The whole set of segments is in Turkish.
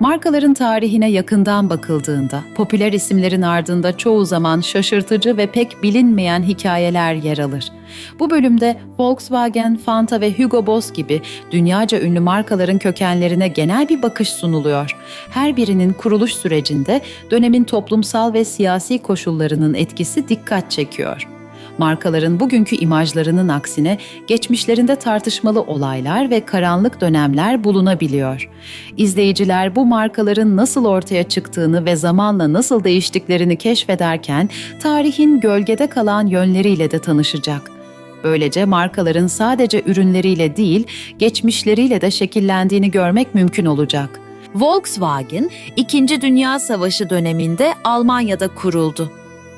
Markaların tarihine yakından bakıldığında, popüler isimlerin ardında çoğu zaman şaşırtıcı ve pek bilinmeyen hikayeler yer alır. Bu bölümde Volkswagen, Fanta ve Hugo Boss gibi dünyaca ünlü markaların kökenlerine genel bir bakış sunuluyor. Her birinin kuruluş sürecinde dönemin toplumsal ve siyasi koşullarının etkisi dikkat çekiyor markaların bugünkü imajlarının aksine geçmişlerinde tartışmalı olaylar ve karanlık dönemler bulunabiliyor. İzleyiciler bu markaların nasıl ortaya çıktığını ve zamanla nasıl değiştiklerini keşfederken tarihin gölgede kalan yönleriyle de tanışacak. Böylece markaların sadece ürünleriyle değil, geçmişleriyle de şekillendiğini görmek mümkün olacak. Volkswagen, İkinci Dünya Savaşı döneminde Almanya'da kuruldu.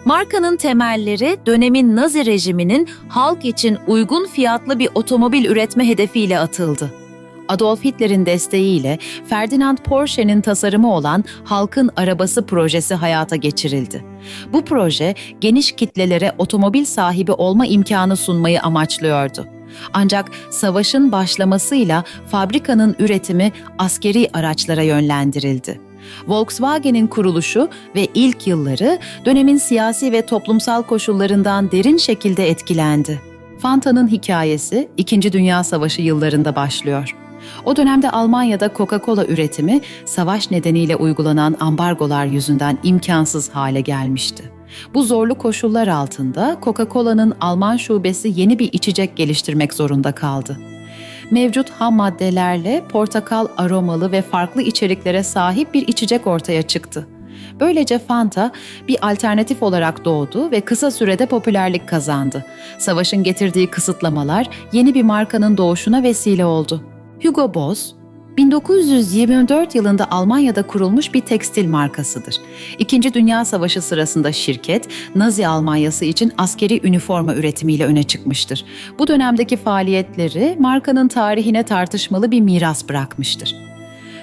Markanın temelleri dönemin Nazi rejiminin halk için uygun fiyatlı bir otomobil üretme hedefiyle atıldı. Adolf Hitler'in desteğiyle Ferdinand Porsche'nin tasarımı olan Halkın Arabası projesi hayata geçirildi. Bu proje geniş kitlelere otomobil sahibi olma imkanı sunmayı amaçlıyordu. Ancak savaşın başlamasıyla fabrikanın üretimi askeri araçlara yönlendirildi. Volkswagen'in kuruluşu ve ilk yılları dönemin siyasi ve toplumsal koşullarından derin şekilde etkilendi. Fanta'nın hikayesi 2. Dünya Savaşı yıllarında başlıyor. O dönemde Almanya'da Coca-Cola üretimi savaş nedeniyle uygulanan ambargolar yüzünden imkansız hale gelmişti. Bu zorlu koşullar altında Coca-Cola'nın Alman şubesi yeni bir içecek geliştirmek zorunda kaldı mevcut ham maddelerle portakal aromalı ve farklı içeriklere sahip bir içecek ortaya çıktı. Böylece Fanta bir alternatif olarak doğdu ve kısa sürede popülerlik kazandı. Savaşın getirdiği kısıtlamalar yeni bir markanın doğuşuna vesile oldu. Hugo Boss, 1924 yılında Almanya'da kurulmuş bir tekstil markasıdır. İkinci Dünya Savaşı sırasında şirket, Nazi Almanyası için askeri üniforma üretimiyle öne çıkmıştır. Bu dönemdeki faaliyetleri markanın tarihine tartışmalı bir miras bırakmıştır.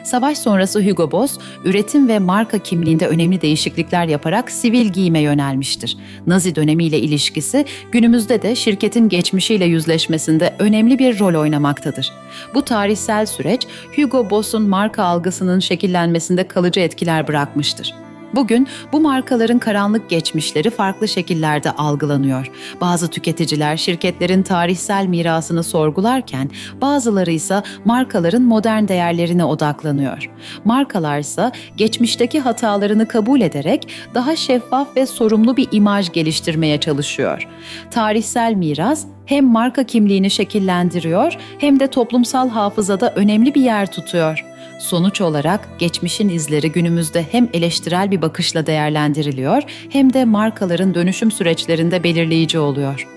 Savaş sonrası Hugo Boss, üretim ve marka kimliğinde önemli değişiklikler yaparak sivil giyime yönelmiştir. Nazi dönemiyle ilişkisi günümüzde de şirketin geçmişiyle yüzleşmesinde önemli bir rol oynamaktadır. Bu tarihsel süreç Hugo Boss'un marka algısının şekillenmesinde kalıcı etkiler bırakmıştır. Bugün bu markaların karanlık geçmişleri farklı şekillerde algılanıyor. Bazı tüketiciler şirketlerin tarihsel mirasını sorgularken bazıları ise markaların modern değerlerine odaklanıyor. Markalar ise geçmişteki hatalarını kabul ederek daha şeffaf ve sorumlu bir imaj geliştirmeye çalışıyor. Tarihsel miras hem marka kimliğini şekillendiriyor hem de toplumsal hafızada önemli bir yer tutuyor. Sonuç olarak geçmişin izleri günümüzde hem eleştirel bir bakışla değerlendiriliyor hem de markaların dönüşüm süreçlerinde belirleyici oluyor.